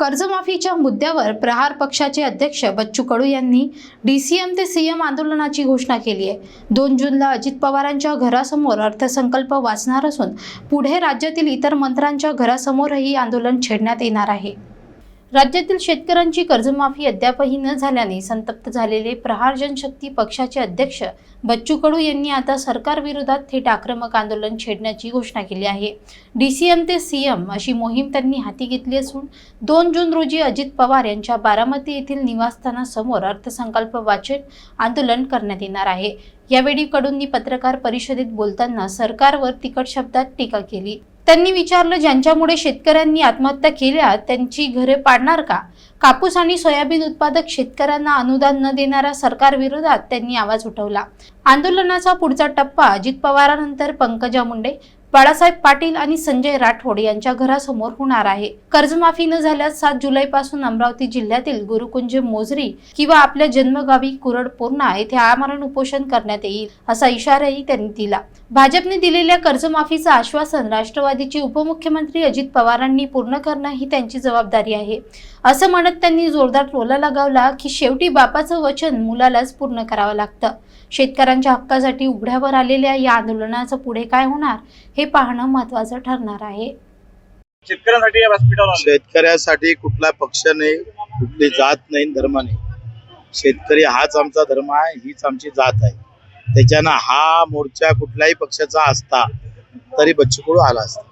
कर्जमाफीच्या मुद्द्यावर प्रहार पक्षाचे अध्यक्ष बच्चू कडू यांनी डी सी एम ते सीएम आंदोलनाची घोषणा केली आहे. दोन जूनला अजित पवारांच्या घरासमोर अर्थसंकल्प वाचणार असून पुढे राज्यातील इतर मंत्र्यांच्या घरासमोरही आंदोलन छेडण्यात येणार आहे. राज्यातील शेतकऱ्यांची कर्जमाफी अद्यापही न झाल्याने संतप्त झालेले प्रहार जनशक्ती पक्षाचे अध्यक्ष बच्चू कडू यांनी आता सरकारविरोधात थेट आक्रमक आंदोलन छेडण्याची घोषणा केली आहे. डीसीएम ते सीएम अशी मोहीम त्यांनी हाती घेतली असून दोन जून रोजी अजित पवार यांच्या बारामती येथील निवासस्थानासमोर अर्थसंकल्प वाचन आंदोलन करण्यात येणार आहे. यावेळी कडूंनी पत्रकार परिषदेत बोलताना सरकारवर तिखट शब्दात टीका केली. त्यांनी विचारलं ज्यांच्यामुळे शेतकऱ्यांनी आत्महत्या केल्या त्यांची घरे पाडणार का? कापूस आणि सोयाबीन उत्पादक शेतकऱ्यांना अनुदान न देणाऱ्या सरकारविरोधात त्यांनी आवाज उठवला. आंदोलनाचा पुढचा टप्पा अजित पवारानंतर पंकजा मुंडे बाळासाहेब पाटील आणि संजय राठोड यांच्या घरासमोर होणार आहे. कर्जमाफी न झाल्यास सात जुलैपासून अमरावती जिल्ह्यातील गुरुकुंज मोजरी किंवा आपल्या जन्मगावी कुरड पूर्णा येथे आमरण उपोषण करण्यात येईल असा इशाराही त्यांनी दिला. भाजपने दिलेल्या कर्जमाफीचं आश्वासन राष्ट्रवादीचे उपमुख्यमंत्री अजित पवारांनी पूर्ण करणं ही त्यांची जबाबदारी आहे. असं म्हणत त्यांनी जोरदार टोला लगावला की शेवटी बापाचं वचन मुलालाच पूर्ण करावं लागतं. शेतकऱ्यांच्या हक्कासाठी उघड्यावर आलेल्या या आंदोलनाचं पुढे काय होणार हे पाहणं महत्वाचं ठरणार आहे. शेतकऱ्यांसाठी शेतकऱ्यासाठी कुठला पक्ष नाही कुठली जात नाही धर्म नाही. शेतकरी हाच आमचा धर्म आहे हीच आमची जात आहे. त्याच्यानं हा मोर्चा कुठल्याही पक्षाचा असता तरी बच्चू कडू आला असता.